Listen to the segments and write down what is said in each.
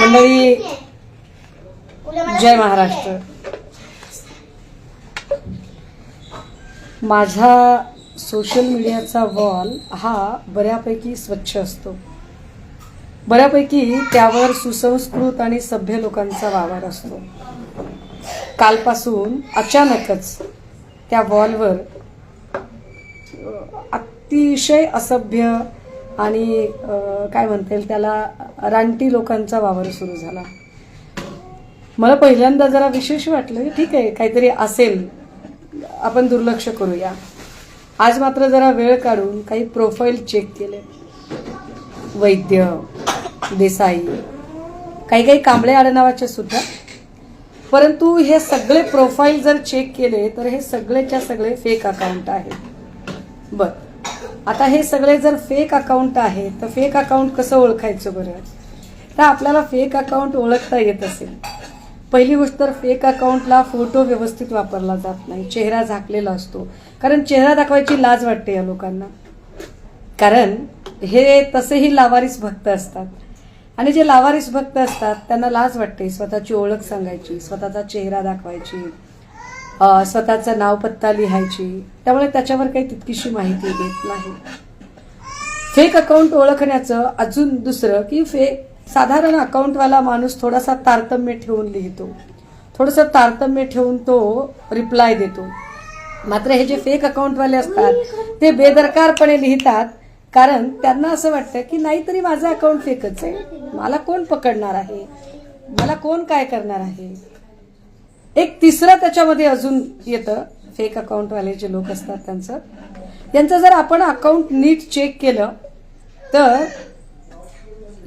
मंडळी जय महाराष्ट्र. माझा सोशल मीडियाचा वॉल हा बऱ्यापैकी स्वच्छ असतो. बऱ्यापैकी त्यावर सुसंस्कृत आणि सभ्य लोकांचा वावर असतो. कालपासून अचानकच त्या वॉलवर अतिशय असभ्य आणि काय म्हणता येईल त्याला रानटी लोकांचा वावर सुरू झाला. मला पहिल्यांदा जरा विशेष वाटलं की ठीक आहे काहीतरी असेल आपण दुर्लक्ष करूया. आज मात्र जरा वेळ काढून काही प्रोफाईल चेक केले. वैद्य देसाई काही काही कांबळे आडनावाचे सुद्धा. परंतु हे सगळे प्रोफाईल जर चेक केले तर हे सगळेच्या सगळे फेक अकाउंट आहेत. बरं. आता हे सगळे जर फेक अकाउंट आहे तर फेक अकाउंट कसं ओळखायचं बरं? तर आपल्याला फेक अकाउंट ओळखता येत असेल. पहिली गोष्ट तर फेक अकाउंटला फोटो व्यवस्थित वापरला जात नाही चेहरा झाकलेला असतो. कारण चेहरा दाखवायची लाज वाटते या लोकांना. कारण हे तसेही लावारीस भक्त असतात. आणि जे लावारीस भक्त असतात त्यांना लाज वाटते स्वतःची ओळख सांगायची स्वतःचा चेहरा दाखवायची. स्वतःचं नाव पत्ता लिहायची. त्यामुळे त्याच्यावर काही तितकीशी माहिती देत नाही. फेक अकाउंट ओळखण्याचं अजून दुसरं की फेक साधारण अकाउंटवाला माणूस थोडासा तारतम्य ठेवून लिहितो. थोडंसं तारतम्य ठेवून तो रिप्लाय देतो. मात्र हे जे फेक अकाउंटवाले असतात ते बेदरकारपणे लिहितात कारण त्यांना असं वाटतं की नाहीतरी माझं अकाउंट फेकच आहे. मला कोण पकडणार आहे? मला कोण काय करणार आहे? एक तिसरं त्याच्यामध्ये अजून येतं फेक अकाउंटवाले जे लोक असतात त्यांचं. यांचं जर आपण अकाउंट नीट चेक केलं तर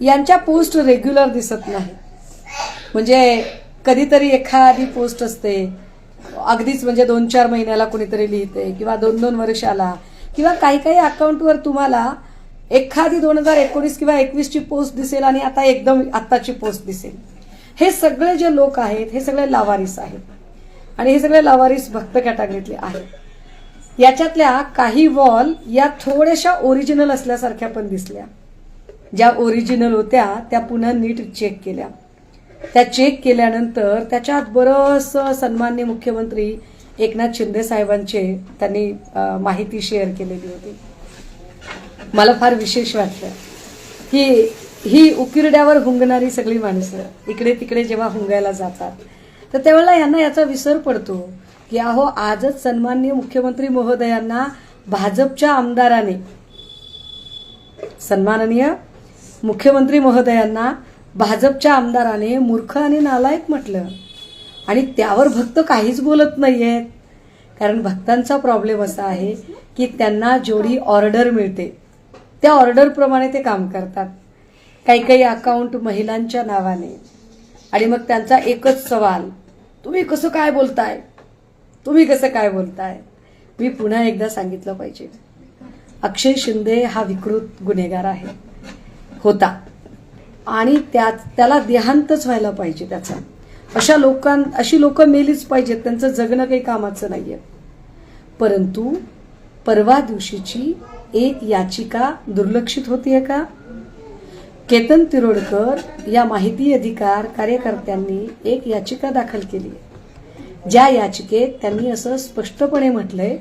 यांच्या पोस्ट रेग्युलर दिसत नाही. म्हणजे कधीतरी एखादी पोस्ट असते. अगदीच म्हणजे दोन चार महिन्याला कोणीतरी लिहिते किंवा दोन दोन वर्षाला किंवा काही काही अकाउंटवर तुम्हाला एखादी दोन हजार एकोणीस किंवा एकवीसची पोस्ट दिसेल आणि आता एकदम आत्ताची पोस्ट दिसेल. हे सगळे जे लोक आहेत हे सगळे लावारिस आहेत. आणि हे सगळे लावारिस भक्त कॅटागरीतले आहेत. याच्यातल्या काही वॉल या थोड्याशा ओरिजिनल असल्यासारख्या पण दिसल्या. ज्या ओरिजिनल होत्या त्या पुन्हा नीट चेक केल्या. त्या चेक केल्यानंतर त्याच्यात बरंच सन्मान्य मुख्यमंत्री एकनाथ शिंदे साहेबांचे त्यांनी माहिती शेअर केलेली होती. मला फार विशेष वाटलं. की ही उकिरड्यावर हुंगणारी सगळी माणसं इकडे तिकडे जेव्हा हुंगायला जातात. तर त्यावेळेला यांना याचा विसर पडतो की अहो आजच सन्माननीय मुख्यमंत्री महोदयांना भाजपच्या आमदाराने सन्माननीय मुख्यमंत्री महोदयांना भाजपच्या आमदाराने मूर्ख आणि नालायक म्हटलं. आणि त्यावर भक्त काहीच बोलत नाहीयेत. कारण भक्तांचा प्रॉब्लेम असा आहे की त्यांना जेवढी ऑर्डर मिळते त्या ऑर्डरप्रमाणे ते काम करतात. काही काही अकाउंट महिलांच्या नावाने. आणि मग त्यांचा एकच सवाल तुम्ही कसं काय बोलताय? तुम्ही कसं काय बोलताय? मी पुन्हा एकदा सांगितलं पाहिजे. अक्षय शिंदे हा विकृत गुन्हेगार आहे. होता. आणि त्या त्याला देहांतच व्हायला पाहिजे त्याचा. अशा लोकां अशी लोकं मेलीच पाहिजेत. त्यांचं जगणं काही कामाचं नाही आहे परंतु परवा दिवशीची एक याचिका दुर्लक्षित होती आहे का? केतन तिरोडकर या माहिती अधिकार कार्यकर्त्यांनी एक याचिका दाखल केली आहे. ज्या याचिकेत त्यांनी असं स्पष्टपणे म्हटलंय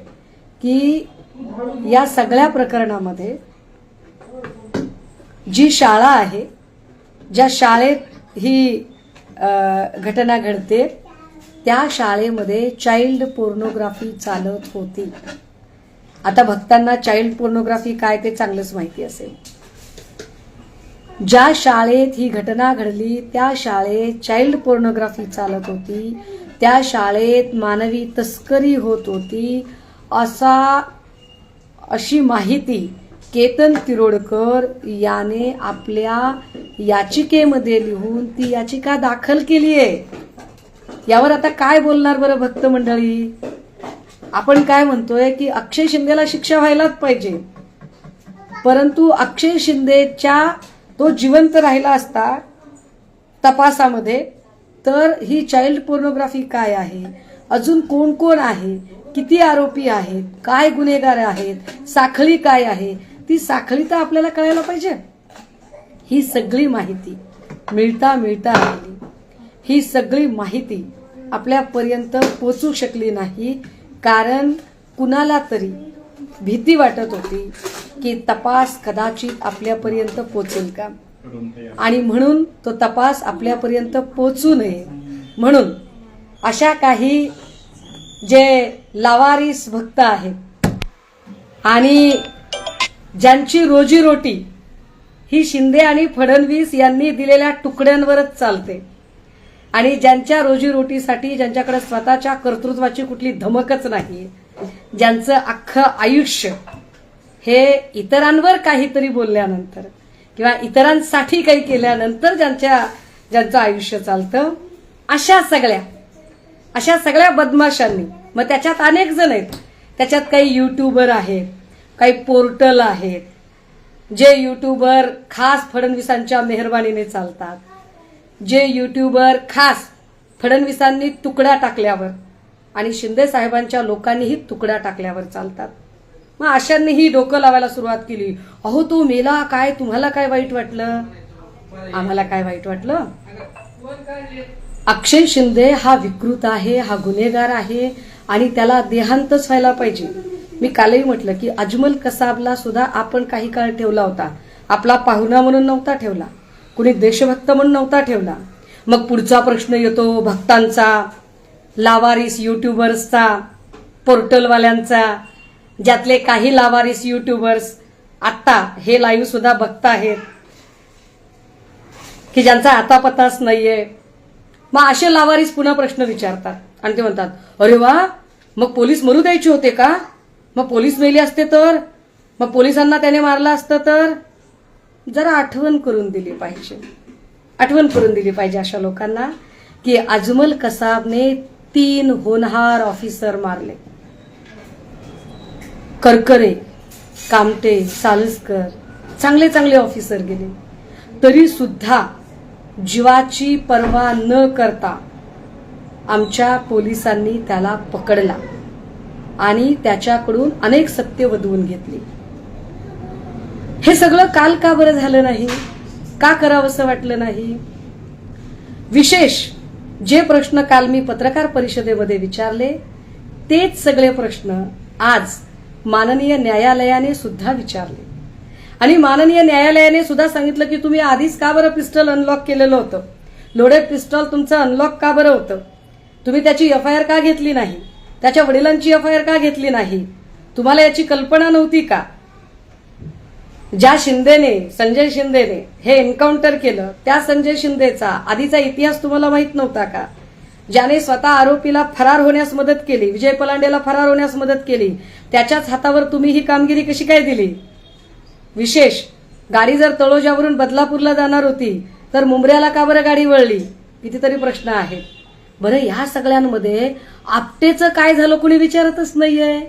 की या सगळ्या प्रकरणामध्ये जी शाळा आहे ज्या शाळेत ही घटना घडते त्या शाळेमध्ये चाइल्ड पोर्नोग्राफी चालत होती. आता भक्तांना चाइल्ड पोर्नोग्राफी काय ते चांगलंच माहिती असेल. ज्या शाळेत ही घटना घडली त्या शाळेत चाइल्ड पोर्नोग्राफी चालत होती. त्या शाळेत मानवी तस्करी होत होती. असा अशी माहिती केतन तिरोडकर याने आपल्या याचिकेमध्ये लिहून ती याचिका दाखल केली आहे. यावर आता काय बोलणार बरं भक्त मंडळी? आपण काय म्हणतोय की अक्षय शिंदेला शिक्षा व्हायलाच पाहिजे. परंतु अक्षय शिंदेच्या तो जिवंत राहिला असता तपासामध्ये तर ही चाइल्ड पोर्नोग्राफी काय आहे? अजून कोण कोण आहे? किती आरोपी आहेत? काय गुन्हेगार आहेत? साखळी काय आहे? ती साखळी तर आपल्याला कळायला पाहिजे. ही सगळी माहिती मिळता मिळता राहिली. ही सगळी माहिती आपल्यापर्यंत पोचू शकली नाही कारण कुणाला तरी भीती वाटत होती की तपास कदाचित आपल्यापर्यंत पोचेल का? आणि म्हणून तो तपास आपल्यापर्यंत पोचू नये. म्हणून अशा काही जे लावारीस भक्त आहेत आणि ज्यांची रोजीरोटी ही शिंदे आणि फडणवीस यांनी दिलेल्या तुकड्यांवरच चालते आणि ज्यांच्या रोजीरोटीसाठी ज्यांच्याकडे स्वतःच्या कर्तृत्वाची कुठली धमकच नाही ज्यांचं अख्खं आयुष्य हे इतरांवर काहीतरी बोलल्यानंतर किंवा इतरांसाठी काही केल्यानंतर ज्यांच्या ज्यांचं आयुष्य चालतं अशा सगळ्या अशा सगळ्या बदमाशांनी मग त्याच्यात अनेक जण आहेत. त्याच्यात काही युट्यूबर आहेत काही पोर्टल आहेत जे युट्यूबर खास फडणवीसांच्या मेहरबानीने चालतात जे युट्यूबर खास फडणवीसांनी तुकडा टाकल्यावर आणि शिंदे साहेबांच्या लोकांनीही तुकडा टाकल्यावर चालतात. मग अशांनीही डोकं लावायला सुरुवात केली. अहो तू मेला काय? तुम्हाला काय वाईट वाटलं? आम्हाला काय वाईट वाटलं? अक्षय शिंदे हा विकृत आहे हा गुन्हेगार आहे आणि त्याला देहांतच व्हायला पाहिजे. मी कालही म्हटलं की अजमल कसाबला सुद्धा आपण काही काळ ठेवला होता. आपला पाहुणा म्हणून नव्हता ठेवला. कुणी देशभक्त म्हणून नव्हता ठेवला. मग पुढचा प्रश्न येतो भक्तांचा. लावारिस युट्यूबर्सचा पोर्टलवाल्यांचा ज्यातले काही लावारिस युट्यूबर्स आत्ता हे लाईव्ह सुद्धा बघत आहेत की ज्यांचा आतापताच नाहीये. मग असे लावारीस पुन्हा प्रश्न विचारतात. आणि ते म्हणतात अरे वा मग पोलीस मरू द्यायचे होते का? मग पोलीस मेले असते तर? मग पोलिसांना त्याने मारलं असतं तर? जरा आठवण करून दिली पाहिजे. आठवण करून दिली पाहिजे अशा लोकांना की अजमल कसाबने तीन होनहार ऑफिसर मारले. करकरे कामटे सालसकर चांगले चांगले ऑफिसर गेले. तरी सुद्धा जीवाची पर्वा न करता आमच्या पोलिसांनी त्याला पकडला आणि त्याच्याकडून अनेक सत्य वधवून घेतली. हे सगळं काल का बरं झालं नाही? का करावंसं वाटलं नाही? विशेष जे प्रश्न काल मी पत्रकार परिषदेमध्ये विचारले तेच सगळे प्रश्न आज माननीय न्यायालयाने सुद्धा विचारले. आणि माननीय न्यायालयाने सुद्धा सांगितलं की तुम्ही आधीच का बरं पिस्टल अनलॉक केलेलं होतं? लोडेड पिस्टल तुमचं अनलॉक का बरं होतं? तुम्ही त्याची एफ आय आर का घेतली नाही? त्याच्या वडिलांची एफ आय आर का घेतली नाही? तुम्हाला याची कल्पना नव्हती का? ज्या शिंदेने संजय शिंदेने हे एन्काउंटर केलं त्या संजय शिंदेचा आधीचा इतिहास तुम्हाला माहीत नव्हता का? ज्याने स्वतः आरोपीला फरार होण्यास मदत केली विजय पलांडेला फरार होण्यास मदत केली त्याच्याच हातावर तुम्ही ही कामगिरी कशी काय दिली? विशेष गाडी जर तळोजावरून बदलापूरला जाणार होती तर मुंबऱ्याला का बरं गाडी वळली? कितीतरी प्रश्न आहेत. बरं ह्या सगळ्यांमध्ये आपटेचं काय झालं कोणी विचारतच नाहीये?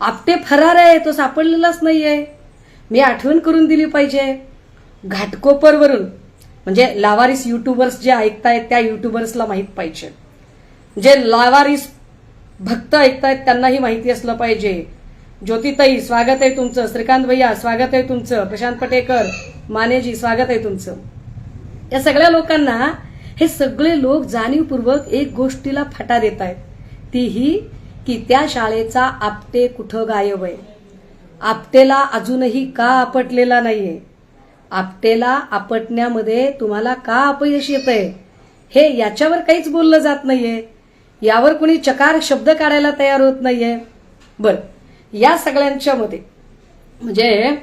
आपटे फरार आहे तो सापडलेलाच नाहीये. मी आठवण करून दिली पाहिजे. घाटकोपरवरून म्हणजे लावारिस युट्यूबर्स जे ऐकतायत त्या युट्यूबर्सला माहीत पाहिजे. जे लावारिस भक्त ऐकतायत त्यांनाही माहिती असलं पाहिजे. ज्योतिताई स्वागत आहे तुमचं. श्रीकांत भैया स्वागत आहे तुमचं. प्रशांत पटेकर मानेजी स्वागत आहे तुमचं. या सगळ्या लोकांना हे सगळे लोक जाणीवपूर्वक एक गोष्टीला फाटा देत आहेत तीही की त्या शाळेचा आपटे कुठं गायब आहे. आपटेला अजूनही का आपटलेला नाहीये? आपटेला आपटण्यामध्ये तुम्हाला का अपयश येत आहे हे याच्यावर काहीच बोललं जात नाहीये. यावर कोणी चकार शब्द काढायला तयार होत नाहीये. बर या सगळ्यांच्या मध्ये म्हणजे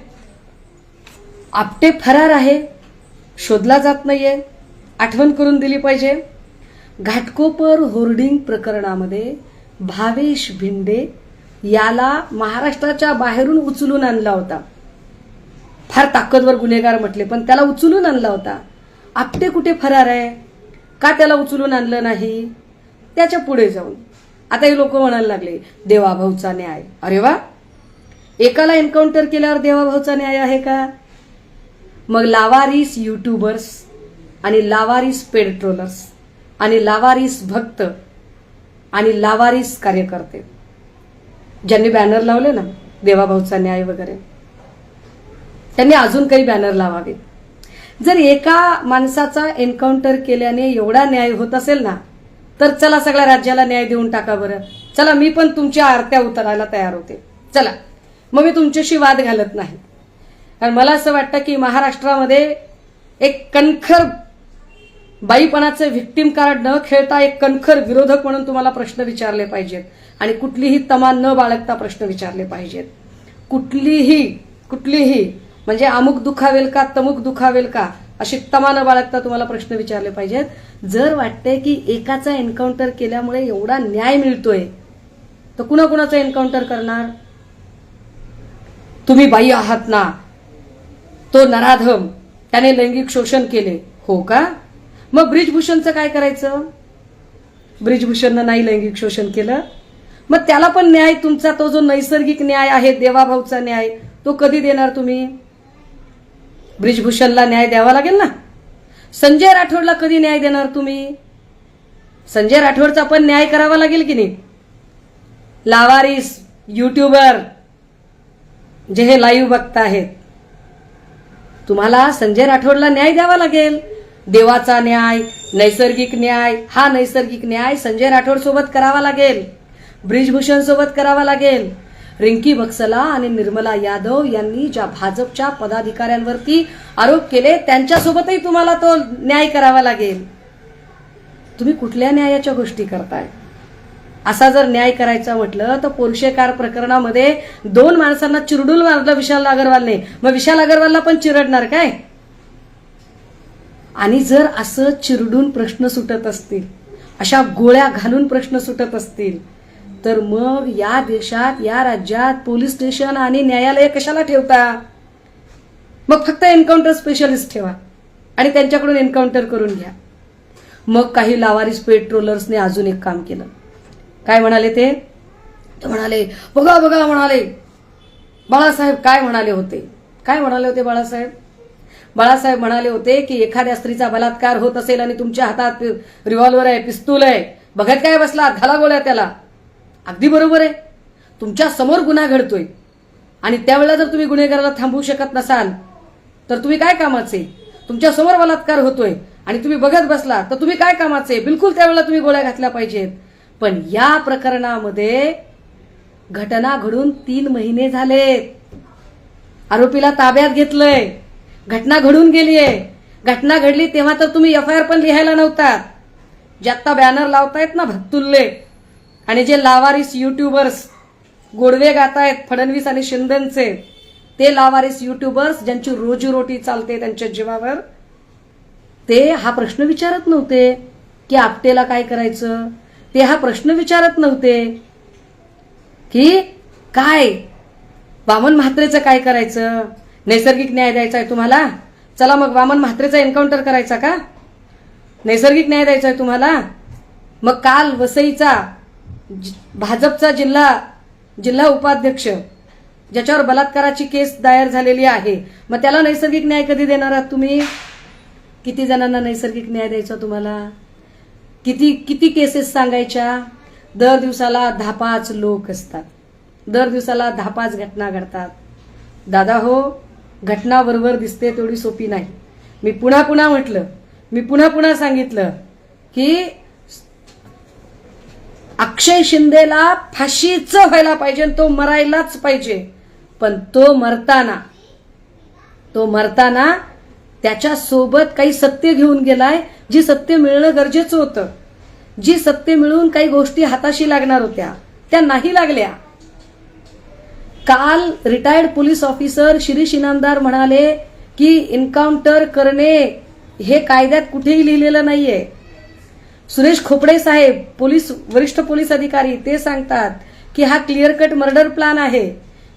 आपटे फरार आहे शोधला जात नाहीये आठवण करून दिली पाहिजे. घाटकोपर होर्डिंग प्रकरणामध्ये भावेश भिंडे याला महाराष्ट्राच्या बाहेरून उचलून आणला होता. फार ताकदवर गुन्हेगार म्हटले पण त्याला उचलून आणला होता. आपटे कुठे फरार आहे? का त्याला उचलून आणलं नाही? त्याच्या पुढे जाऊन. आता हे लोक म्हणायला लागले देवाभाऊचा न्याय. अरे वा! एकाला एन्काउंटर केल्यावर देवाभाऊचा न्याय आहे का? मग लावारीस युट्यूबर्स आणि लावारीस पेट्रोलर्स आणि लावारीस भक्त आणि लावारीस कार्यकर्ते. ज्यांनी बॅनर लावले ना देवाभाऊचा न्याय वगैरे त्यांनी अजून काही बॅनर लावावे जर एका माणसाचा एन्काउंटर केल्याने एवढा न्याय होत असेल ना तर चला सगळ्या राज्याला न्याय देऊन टाका बरं. चला मी पण तुमच्या आरत्या उतरायला तयार होते. चला मग मी तुमच्याशी वाद घालत नाही. कारण मला असं वाटतं की महाराष्ट्रामध्ये एक कणखर बाईपणाचे व्हिक्टीम कार्ड न खेळता एक कणखर विरोधक म्हणून तुम्हाला प्रश्न विचारले पाहिजेत. आणि कुठलीही तमा न बाळगता प्रश्न विचारले पाहिजेत. कुठलीही कुठलीही म्हणजे अमुक दुखावेल का तमुक दुखावेल का अशी तमा न बाळगता तुम्हाला प्रश्न विचारले पाहिजेत. जर वाटते की एकाचा एन्काउंटर केल्यामुळे एवढा न्याय मिळतोय तर कुणाकुणाचं एन्काउंटर करणार? तुम्ही बाई आहात ना. तो नराधम. त्याने लैंगिक शोषण केले. हो का? मग ब्रिजभूषणचं काय करायचं? ब्रिजभूषणनं नाही लैंगिक शोषण केलं. मग त्याला पण न्याय तुमचा तो जो नैसर्गिक न्याय आहे देवाभाऊचा न्याय तो कधी देणार तुम्ही? ब्रिजभूषणला न्याय द्यावा लागेल ना? संजय राठोडला कधी न्याय देणार तुम्ही? संजय राठोडचा पण न्याय करावा लागेल की नाही? लावारिस युट्यूबर जे हे लाईव्ह बघताहेत. तुम्हाला संजय राठोडला न्याय द्यावा लागेल. देवाचा न्याय नैसर्गिक न्याय हा नैसर्गिक न्याय संजय राठोड सोबत करावा लागेल. ब्रिजभूषण सोबत करावा लागेल. रिंकी बक्सला आणि निर्मला यादव यांनी ज्या भाजपच्या पदाधिकाऱ्यांवरती आरोप केले त्यांच्यासोबतही तुम्हाला तो न्याय करावा लागेल. तुम्ही कुठल्या न्यायाच्या गोष्टी करताय? असा जर न्याय करायचा म्हटलं तर पोर्शेकार प्रकरणामध्ये दोन माणसांना चिरडून मारलं विशाल अगरवालने मग विशाल अगरवालला पण चिरडणार काय? आणि जर असं चिरडून प्रश्न सुटत असतील अशा गोळ्या घालून प्रश्न सुटत असतील तर मग या देशात या राज्यात पोलीस स्टेशन आणि न्यायालय कशाला ठेवता? मग फक्त एन्काउंटर स्पेशलिस्ट ठेवा आणि त्यांच्याकडून एन्काउंटर करून घ्या. मग काही लावारिस पेट्रोलर्सने अजून एक काम केलं. काय म्हणाले ते? म्हणाले बघा बघा म्हणाले. बाळासाहेब काय म्हणाले होते? काय म्हणाले होते बाळासाहेब? बाळासाहेब म्हणाले होते की एखाद्या स्त्रीचा बलात्कार होत असेल आणि तुमच्या हातात रिव्हॉल्वर आहे पिस्तूल आहे. बघत काय बसला घाला गोळ्या त्याला. अगदी बरोबर आहे. तुमच्यासमोर गुन्हा घडतोय. आणि त्यावेळेला जर तुम्ही गुन्हेगाराला थांबवू शकत नसाल तर तुम्ही काय कामाचे? तुमच्यासमोर बलात्कार होतोय आणि तुम्ही बघत बसला तर तुम्ही काय कामाचे? बिलकुल त्यावेळेला तुम्ही गोळ्या घातल्या पाहिजेत. पण या प्रकरणामध्ये घटना घडून तीन महिने झालेत. आरोपीला ताब्यात घेतलंय. घटना घडून गेलीये. घटना घडली तेव्हा तर तुम्ही एफ आय आर पण लिहायला नव्हता. जे आत्ता बॅनर लावतायत ना भक्तुल्ले. आणि जे लावारिस युट्यूबर्स गोडवे गातायत फडणवीस आणि शिंदेचे ते लावारिस युट्यूबर्स ज्यांची रोजीरोटी चालते त्यांच्या जीवावर ते हा प्रश्न विचारत नव्हते की आपटेला काय करायचं? ते हा प्रश्न विचारत नव्हते की काय? वामन म्हात्रेचं काय करायचं? नैसर्गिक न्याय द्यायचा आहे तुम्हाला? चला मग वामन म्हात्रेचा एन्काउंटर करायचा का? नैसर्गिक न्याय द्यायचा आहे तुम्हाला? मग काल वसईचा जि- भाजपचा जिल्हा जिल्हा उपाध्यक्ष ज्याच्यावर बलात्काराची केस दायर झालेली आहे. मग त्याला नैसर्गिक न्याय कधी देणार आहात तुम्ही? किती जणांना नैसर्गिक न्याय द्यायचा तुम्हाला? किती किती केसेस सांगायच्या? दर दिवसाला दहा पाच लोक असतात. दर दिवसाला दहा पाच घटना घडतात. दादा हो घटना बरोबर दिसते तेवढी सोपी नाही. मी पुन्हा पुन्हा म्हटलं मी पुन्हा पुन्हा सांगितलं की अक्षय शिंदेला फाशीच व्हायला पाहिजे आणि तो मरायलाच पाहिजे. पण तो मरताना तो मरताना त्याच्या सोबत काही सत्य घेऊन गेलाय जी सत्य मिळणं गरजेचं होतं. जी सत्य मिळून काही गोष्टी हाताशी लागणार होत्या त्या नाही लागल्या. काल retired police officer Shirish Inamdar म्हणाले की एन्काउंटर करणे हे कायद्यात कुठेही लिहिलेलं नाहीये. सुरेश खोपडे साहेब पोलीस वरिष्ठ पोलीस अधिकारी ते सांगतात की हा क्लिअर कट मर्डर प्लान आहे.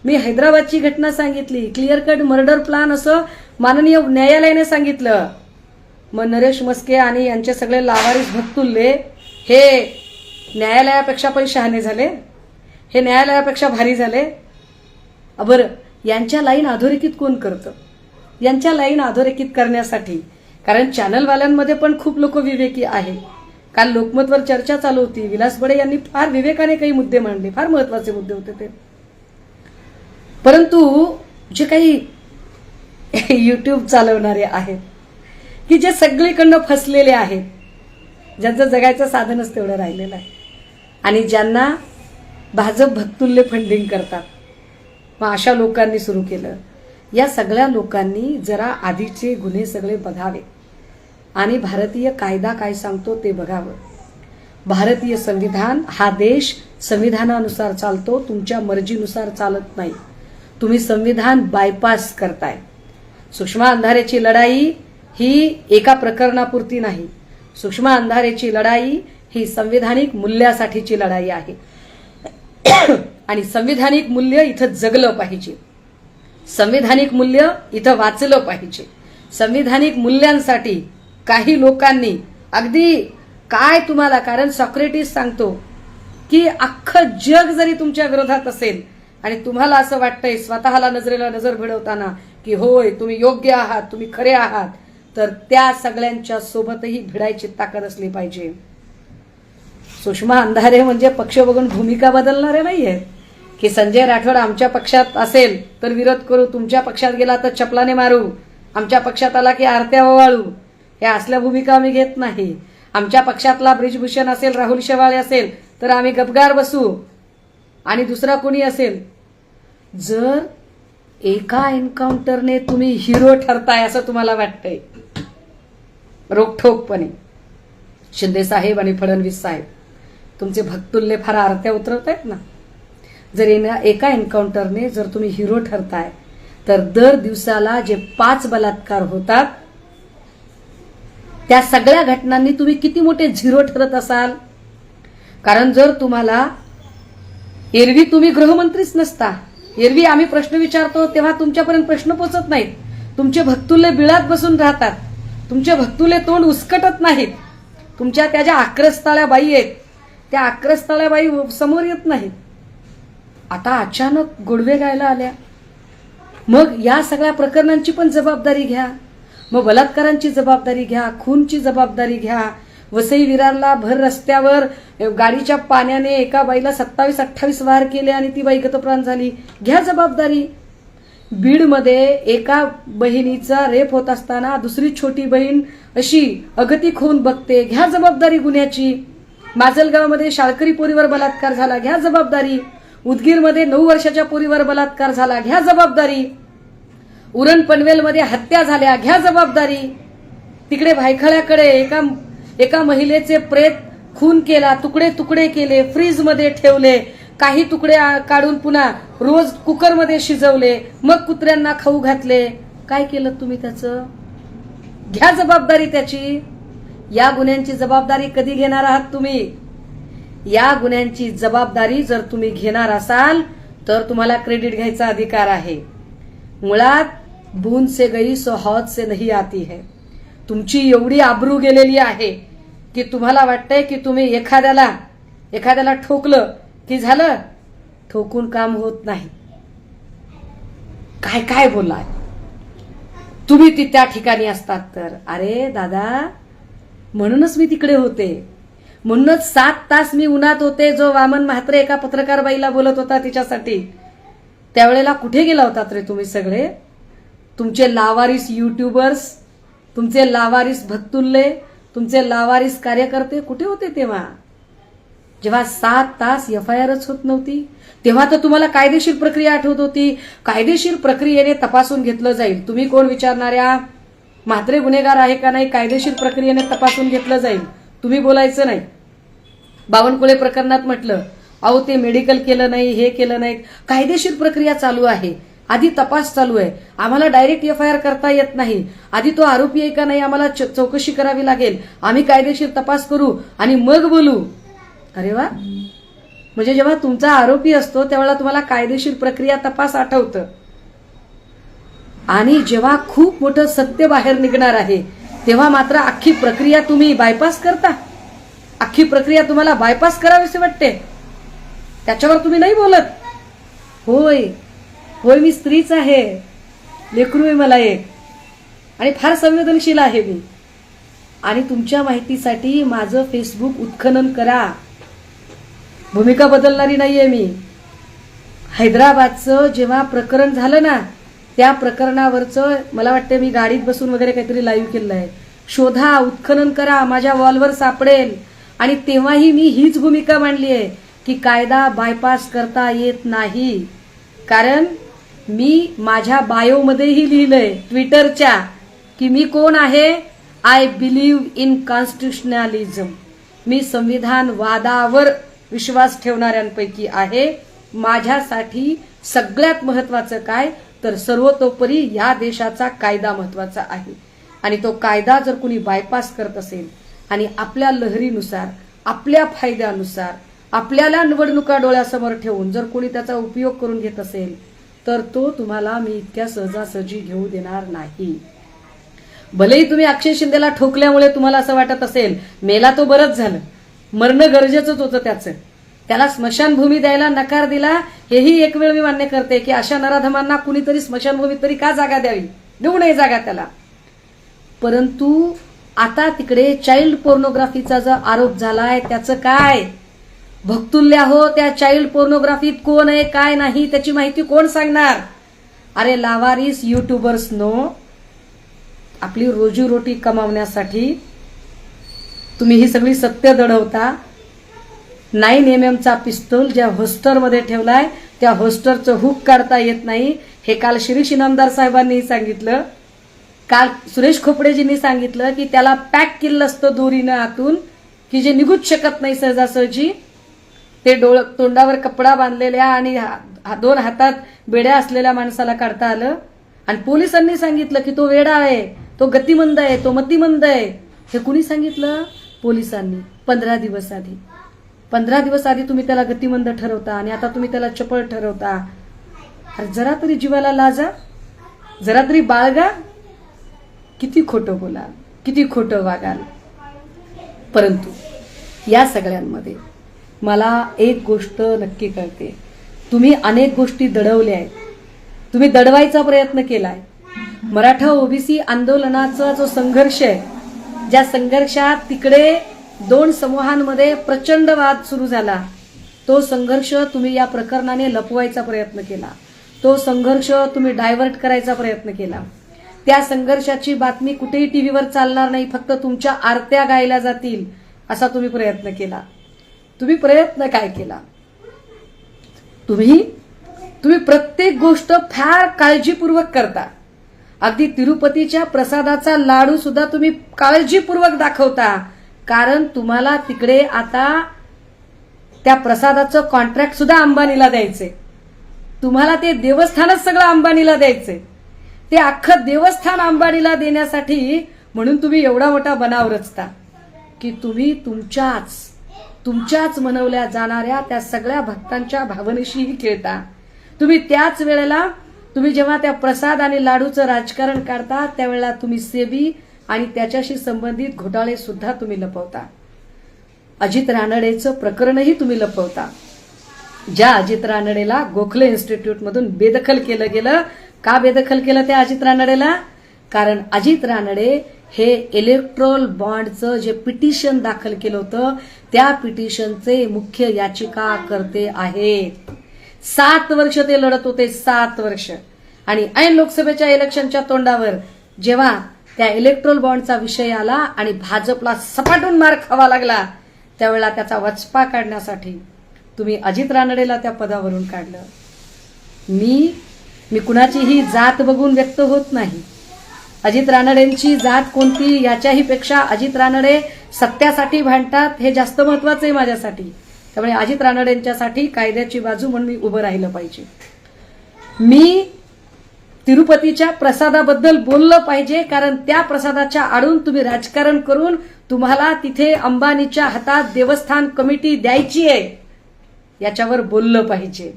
मी हैदराबादची घटना सांगितली. क्लिअर कट मर्डर प्लान असं माननीय न्यायालयाने सांगितलं. मग नरेश मस्के आणि यांचे सगळे लावारिस भक्तुल्ले हे न्यायालयापेक्षा पण शहाणे झाले. हे न्यायालयापेक्षा भारी झाले. बरं यांच्या लाईन अधोरेखित कोण करतं? यांच्या लाईन अधोरेखित करण्यासाठी. कारण चॅनलवाल्यांमध्ये पण खूप लोक विवेकी आहेत काल लोकमतवर चर्चा चालू होती. विलास बडे यांनी फार विवेकाने काही मुद्दे मांडले. फार महत्त्वाचे मुद्दे होते ते. परंतु जे काही युट्यूब चालवणारे आहेत की जे सगळीकडनं फसलेले आहेत ज्यांचं जगायचं साधनच तेवढं राहिलेलं आहे. आणि ज्यांना भाजप भक्तुल्य फंडिंग करतात मग अशा लोकांनी सुरू केलं. या सगळ्या लोकांनी जरा आधीचे गुन्हे सगळे बघावे. आणि भारतीय कायदा काय सांगतो ते बघावं. भारतीय संविधान हा देश संविधानानुसार चालतो तुमच्या मर्जीनुसार चालत नाही. तुम्ही संविधान बायपास करताय. सुषमा अंधारेची लढाई ही एका प्रकरणापुरती नाही. सुषमा अंधारेची लढाई ही संविधानिक मूल्यासाठीची लढाई आहे. आणि संविधानिक मूल्य इथं जगलं पाहिजे. संविधानिक मूल्य इथं वाचलं पाहिजे. संविधानिक मूल्यांसाठी काही लोकांनी अगदी काय तुम्हाला कारण सॉक्रेटिस सांगतो की अख्खं जग जरी तुमच्या विरोधात असेल आणि तुम्हाला असं वाटतंय स्वतःला नजरेला नजर भिडवताना की होय तुम्ही योग्य आहात तुम्ही खरे आहात तर त्या सगळ्यांच्या सोबतही भिडायची ताकद असली पाहिजे. सुषमा अंधारे म्हणजे पक्ष बघून भूमिका बदलणारे नाहीये. की संजय राठोड आमच्या पक्षात असेल तर विरोध करू तुमच्या पक्षात गेला तर चपलाने मारू आमच्या पक्षात आला की आरत्या ओवाळू. या असल्या भूमिका आम्ही घेत नाही. आमच्या पक्षातला ब्रिजभूषण असेल राहुल शेवाळे असेल तर आम्ही गपगार बसू. आणि दुसरा कोणी असेल? जर एका एन्काउंटरने तुम्ही हिरो ठरताय असं तुम्हाला वाटतंय. रोखठोकपणे. शिंदे साहेब आणि फडणवीस साहेब तुमचे भक्तुल्य फार आरत्या उतरवत आहेत ना? जर एका एन्काउंटरने जर तुम्ही हिरो ठरताय तर दर दिवसाला जे पाच बलात्कार होतात त्या सगळ्या घटनांनी तुम्ही किती मोठे झिरो ठरत असाल? कारण जर तुम्हाला एरवी तुम्ही गृहमंत्रीच नसता एरवी आम्ही प्रश्न विचारतो तेव्हा तुमच्यापर्यंत प्रश्न पोचत नाहीत. तुमचे भक्तुले बिळात बसून राहतात. तुमचे भक्तुले तोंड उसकटत नाहीत. तुमच्या त्या ज्या आक्रस्ताळ्या बाई आहेत त्या आक्रस्ताळ्या बाई समोर येत नाहीत. आता अचानक गोडवे गायला आल्या. मग या सगळ्या प्रकरणांची पण जबाबदारी घ्या. मग बलात्कारांची जबाबदारी घ्या खूनची जबाबदारी घ्या. वसई विरारला भर रस्त्यावर गाडीच्या पाण्याने एका बाईला सत्तावीस अठ्ठावीस वार केले आणि ती बाई गतप्राण झाली. घ्या जबाबदारी. बीडमध्ये एका बहिणीचा रेप होत असताना दुसरी छोटी बहीण अशी अगतिक होऊन बघते घ्या जबाबदारी गुन्ह्याची. माजलगावमध्ये शाळकरी पोरीवर बलात्कार झाला घ्या जबाबदारी. उदगीरमध्ये नऊ वर्षाच्या पोरीवर बलात्कार झाला घ्या जबाबदारी. उरण पनवेलमध्ये हत्या झाल्या. घ्या जबाबदारी. तिकडे भायखळ्याकडे एका एका महिलेचे प्रेत खून केला. तुकडे तुकडे केले. फ्रीजमध्ये ठेवले. काही तुकडे काढून पुन्हा रोज कुकरमध्ये शिजवले. मग कुत्र्यांना खाऊ घातले. काय केलं तुम्ही त्याचं? घ्या जबाबदारी त्याची. या गुन्ह्यांची जबाबदारी कधी घेणार आहात तुम्ही? या गुन्ह्यांची जबाबदारी जर तुम्ही घेणार असाल तर तुम्हाला क्रेडिट घ्यायचा अधिकार आहे. मुळात बूंद से गई सो हौद से नहीं आती है। तुमची एवढी आबरू गेलेली आहे की तुम्हाला वाटतंय की तुम्ही एखाद्याला एखाद्याला ठोकलं की झालं ठोकून काम होत नाही. काय काय बोललाय? तुम्ही ती त्या ठिकाणी असतात तर. अरे दादा म्हणूनच मी तिकडे होते. म्हणूनच सात तास मी उन्हात होते जो वामन म्हात्रे एका पत्रकार बाईला बोलत होता तिच्यासाठी. त्यावेळेला कुठे गेला होतात रे तुम्ही सगळे? तुमचे लावारिस युट्यूबर्स तुमचे लावारिस भक्तुल्ले तुमचे लावारिस कार्यकर्ते कुठे होते तेव्हा? जेव्हा सात तास एफ आय आरच होत नव्हती तेव्हा तर तुम्हाला कायदेशीर प्रक्रिया आठवत होती. कायदेशीर प्रक्रियेने तपासून घेतलं जाईल. तुम्ही कोण विचारणाऱ्या? म्हात्रे गुन्हेगार आहे का नाही? कायदेशीर प्रक्रियेने तपासून घेतलं जाईल. तुम्ही बोलायचं नाही. बावनकुळे प्रकरणात म्हटलं अहो ते मेडिकल केलं नाही हे केलं नाही. कायदेशीर प्रक्रिया चालू आहे. आधी तपास चालू आहे. आम्हाला डायरेक्ट एफ आय आर करता येत नाही. आधी तो आरोपी आहे का नाही आम्हाला च- चौकशी करावी लागेल. आम्ही कायदेशीर तपास करू आणि मग बोलू. अरे वा. म्हणजे जेव्हा तुमचा आरोपी असतो त्यावेळेला तुम्हाला कायदेशीर प्रक्रिया तपास आठवतं. आणि जेव्हा खूप मोठं सत्य बाहेर निघणार आहे तेव्हा मात्र अख्खी प्रक्रिया तुम्ही बायपास करता. अख्खी प्रक्रिया तुम्हाला बायपास करावीशी वाटते. त्याच्यावर तुम्ही नाही बोलत. होय. होय मी स्त्रीच आहे. लेकरू आहे मला एक. आणि फार संवेदनशील आहे मी. आणि तुमच्या माहितीसाठी माझं फेसबुक उत्खनन करा. भूमिका बदलणारी नाही आहे मी. हैदराबादचं जेव्हा प्रकरण झालं ना त्या प्रकरणावरचं मला वाटतं मी गाडीत बसून वगैरे काहीतरी लाईव्ह केलं आहे. शोधा उत्खनन करा माझ्या वॉलवर सापडेल. आणि तेव्हाही मी हीच भूमिका मांडली आहे की कायदा बायपास करता येत नाही. कारण मी माझ्या बायोमध्येही लिहिलंय ट्विटरच्या की मी कोण आहे? आय बिलीव्ह इन कॉन्स्टिट्युशनॅलिझम मी संविधान वादावर विश्वास ठेवणाऱ्यांपैकी आहे. माझ्यासाठी सगळ्यात महत्वाचं काय? तर सर्वतोपरी या देशाचा कायदा महत्त्वाचा आहे. आणि तो कायदा जर कुणी बायपास करत असेल आणि आपल्या लहरीनुसार आपल्या फायद्यानुसार आपल्याला निवडणुका डोळ्यासमोर ठेवून जर कोणी त्याचा उपयोग करून घेत असेल तर तो तुम्हाला मी इतक्या सहजासहजी घेऊ देणार नाही. भलेही तुम्ही अक्षय शिंदेला ठोकल्यामुळे तुम्हाला असं वाटत असेल मेला तो बरंच झालं. मरणं गरजेचंच होतं त्याचं. त्याला स्मशानभूमी द्यायला नकार दिला हेही एक वेळ मी मान्य करते की अशा नराधमांना कुणीतरी स्मशानभूमीत तरी का जागा द्यावी? देऊ नये जागा त्याला. परंतु आता तिकडे चाइल्ड पोर्नोग्राफीचा जो आरोप झालाय त्याचं काय? भक्तुल्या हो त्या चाइल्ड पोर्नोग्राफीत कोण आहे काय नाही त्याची माहिती कोण सांगणार? अरे लावारीस युट्यूबर्स नो आपली रोजीरोटी कमावण्यासाठी तुम्ही ही सगळी सत्य दडवता. नाईन एम एमचा पिस्तूल ज्या होस्टरमध्ये ठेवलाय त्या होस्टरचं हुक काढता येत नाही. हे काल शिरीष इनामदार साहेबांनी सांगितलं. काल सुरेश खोपडेजींनी सांगितलं की त्याला पॅक केलं असतं दोरीनं आतून की जे निघूच शकत नाही सहजासहजी. ते डोळ तोंडावर कपडा बांधलेल्या आणि हा- हा- दोन हातात बेड्या असलेल्या माणसाला काढता आलं. आणि पोलिसांनी सांगितलं की तो वेडा आहे तो गतिमंद आहे तो मतिमंद आहे. हे कुणी सांगितलं? पोलिसांनी. पंधरा दिवस आधी. पंधरा दिवस आधी तुम्ही त्याला गतिमंद ठरवता आणि आता तुम्ही त्याला चपळ ठरवता. अरे जरा तरी जीवाला लाजा. जरा तरी बाळगा. किती खोटं बोलाल. किती खोटं वागाल. परंतु या सगळ्यांमध्ये मला एक गोष्ट नक्की कळते. तुम्ही अनेक गोष्टी दडवल्या आहेत. तुम्ही दडवायचा प्रयत्न केलाय. मराठा ओबीसी आंदोलनाचा जो संघर्ष आहे ज्या संघर्षात तिकडे दोन समूहांमध्ये प्रचंड वाद सुरू झाला तो संघर्ष तुम्ही या प्रकरणाने लपवायचा प्रयत्न केला. तो संघर्ष तुम्ही डायव्हर्ट करायचा प्रयत्न केला. त्या संघर्षाची बातमी कुठेही टीव्हीवर चालणार नाही फक्त तुमच्या आरत्या गायल्या जातील असा तुम्ही प्रयत्न केला. तुम्ही प्रयत्न काय केला? तुम्ही तुम्ही प्रत्येक गोष्ट फार काळजीपूर्वक करता. अगदी तिरुपतीच्या प्रसादाचा लाडू सुद्धा तुम्ही काळजीपूर्वक दाखवता. कारण तुम्हाला तिकडे आता त्या प्रसादाचं कॉन्ट्रॅक्ट सुद्धा अंबानीला द्यायचे तुम्हाला ते देवस्थानच सगळं अंबानीला द्यायचे ते अख्खं देवस्थान अंबानीला देण्यासाठी म्हणून तुम्ही एवढा मोठा बनाव रचता की तुम्ही तुमच्याच तुमच्याच मनवल्या जाणाऱ्या त्या सगळ्या भक्तांच्या भावनेशीही खेळता. तुम्ही त्याच वेळेला तुम्ही जेव्हा त्या प्रसाद आणि लाडूचं राजकारण काढता त्यावेळेला तुम्ही सेबी आणि त्याच्याशी संबंधित घोटाळे सुद्धा तुम्ही लपवता. अजित रानडेचं प्रकरणही तुम्ही लपवता. ज्या अजित रानडेला गोखले इन्स्टिट्यूटमधून बेदखल केलं गेलं का बेदखल केलं त्या अजित रानडेला? कारण अजित रानडे हे इलेक्ट्रोल बॉन्डचं जे पिटिशन दाखल केलं होतं त्या पिटिशनचे मुख्य याचिका करते आहेत. सात वर्ष ते लढत होते सात वर्ष. आणि ऐन लोकसभेच्या इलेक्शनच्या तोंडावर जेव्हा त्या इलेक्ट्रोल बॉन्डचा विषय आला आणि भाजपला सपाटून मार खावा लागला त्यावेळेला त्याचा वचपा काढण्यासाठी तुम्ही अजित रानडेला त्या पदावरून काढलं. मी मी कुणाचीही जात बघून व्यक्त होत नाही. अजित रानडेंची जात कोणती याच्याही पेक्षा अजित रानडे सत्यासाठी भांडतात हे जास्त महत्वाचं आहे माझ्यासाठी. त्यामुळे अजित रानडेंच्यासाठी कायद्याची बाजू म्हणून मी उभं राहिलं पाहिजे. मी तिरुपतीच्या प्रसादाबद्दल बोललं पाहिजे कारण त्या प्रसादाच्या आडून तुम्ही राजकारण करून तुम्हाला तिथे अंबानीच्या हातात देवस्थान कमिटी द्यायची आहे याच्यावर बोललं पाहिजे.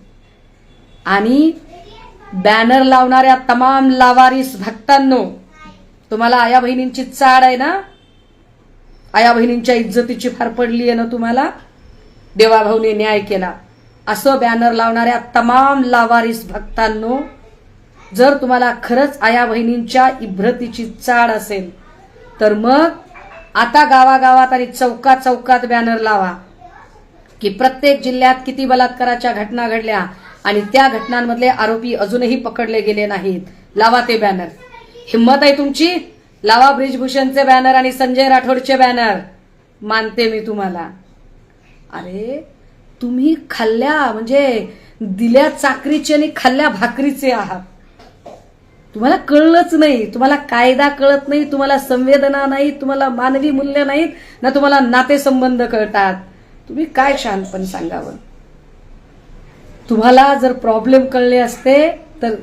आणि बॅनर लावणाऱ्या तमाम लावारीस भक्तांनो तुम्हाला आया बहिणींची चाड आहे ना? आया बहिणींच्या इज्जतीची फार पडली आहे ना तुम्हाला? देवाभाऊने न्याय केला. असं बॅनर लावणाऱ्या तमाम लावारिस भक्तांनो जर तुम्हाला खरंच आया बहिणींच्या इभ्रतीची चाड असेल तर मग आता गावागावात आणि चौकात चौकात बॅनर लावा. की प्रत्येक जिल्ह्यात किती बलात्काराच्या घटना घडल्या आणि त्या घटनांमधले आरोपी अजूनही पकडले गेले नाहीत. लावा ते बॅनर हिंमत आहे तुमची? लावा ब्रिजभूषणचे बॅनर आणि संजय राठोडचे बॅनर मानते मी तुम्हाला. अरे तुम्ही खाल्ल्या म्हणजे दिल्या चाकरीचे आणि खाल्ल्या भाकरीचे आहात. तुम्हाला कळलंच नाही. तुम्हाला कायदा कळत नाही तुम्हाला संवेदना नाही तुम्हाला मानवी मूल्य नाहीत ना तुम्हाला नातेसंबंध कळतात. तुम्ही काय शानपण सांगावं? तुम्हाला जर प्रॉब्लेम कळले असते तर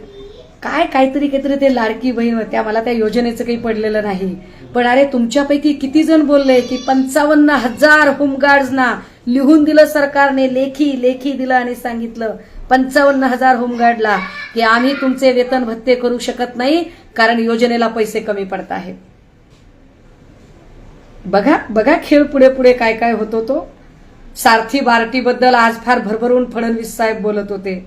काय काहीतरी काहीतरी ते लाडकी बहीण होत्या. मला त्या योजनेचं काही पडलेलं नाही. पण अरे तुमच्यापैकी किती जण बोलले की पंचावन्न हजार होमगार्ड्सना लिहून दिलं सरकारने लेखी लेखी दिलं आणि सांगितलं पंचावन्न हजार होमगार्डला की आम्ही तुमचे वेतन भत्ते करू शकत नाही कारण योजनेला पैसे कमी पडत आहेत. बघा बघा खेळ पुढे पुढे काय काय होतो तो सारथी बार्टीबद्दल आज फार भरभरून फडणवीस साहेब बोलत होते.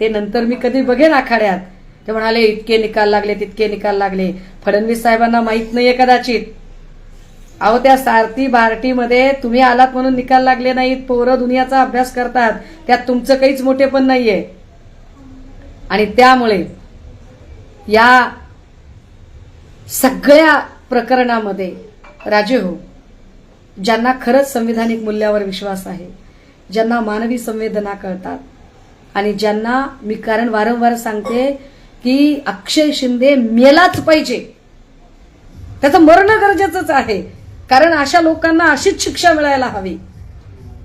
ते नंतर मी कधी बघेन आखाड्यात. ते म्हणाले इतके निकाल लागले तितके निकाल लागले. फडणवीस साहेबांना माहीत नाहीये कदाचित. अहो त्या सारथी बार्टीमध्ये तुम्ही आलात म्हणून निकाल लागले नाहीत. पोरं दुनियाचा अभ्यास करतात. त्यात तुमचं काहीच मोठे पण नाहीये. आणि त्यामुळे या सगळ्या प्रकरणामध्ये राजे हो ज्यांना खरंच संविधानिक मूल्यावर विश्वास आहे ज्यांना मानवी संवेदना कळतात आणि ज्यांना मी कारण वारंवार सांगते की अक्षय शिंदे मेलाच पाहिजे. त्याचं मरण गरजेचंच आहे. कारण अशा लोकांना अशीच शिक्षा मिळायला हवी.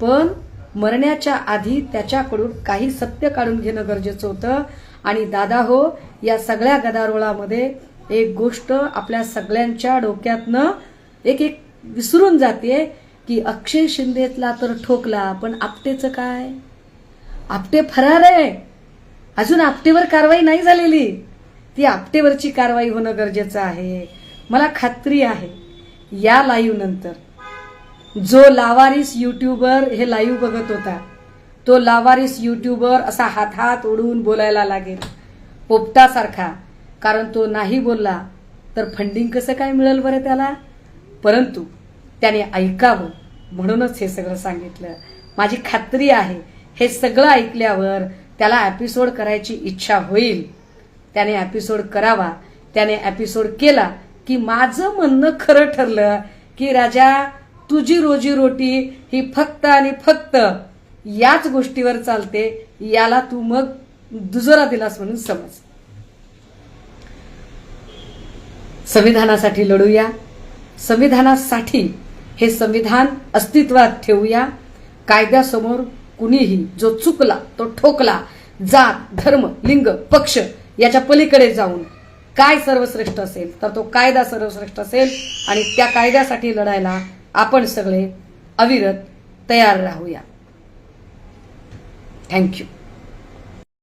पण मरण्याच्या आधी त्याच्याकडून काही सत्य काढून घेणं गरजेचं होतं. आणि दादा हो या सगळ्या गदारोळामध्ये एक गोष्ट आपल्या सगळ्यांच्या डोक्यातनं एक एक विसरून जाते की अक्षय शिंदेतला तर ठोकला पण आपटेचं काय? आपटे फरार आहे. अजून आपटेवर कारवाई नाही झालेली. ती आपटेवरची कारवाई होणं गरजेचं आहे. मला खात्री आहे या लाईव्ह नंतर. जो लावारिस युट्यूबर हे लाईव्ह बघत होता तो लावारिस युट्यूबर असा हात हात ओढून बोलायला लागेल. पोपटासारखा कारण तो नाही बोलला तर फंडिंग कसं काय मिळेल बरं त्याला? परंतु त्याने ऐकावं म्हणूनच हे सगळं सांगितलं. माझी खात्री आहे हे सगळं ऐकल्यावर त्याला एपिसोड करायची इच्छा होईल. त्याने एपिसोड करावा. त्याने एपिसोड केला की माझं म्हणणं खरं ठरलं की राजा तुझी रोजी रोटी ही फक्त आणि फक्त याच गोष्टीवर चालते. याला तू मग दुजोरा दिलास म्हणून समज. संविधानासाठी लढूया. संविधानासाठी हे संविधान अस्तित्वात ठेवूया. कायद्यासमोर कुणीही जो चुकला तो ठोकला जात धर्म लिंग पक्ष याच्या पलीकडे जाऊन काय सर्वश्रेष्ठ असेल तर तो कायदा सर्वश्रेष्ठ असेल आणि त्या कायद्यासाठी लढायला आपण सगळे अविरत तयार राहूया. थँक्यू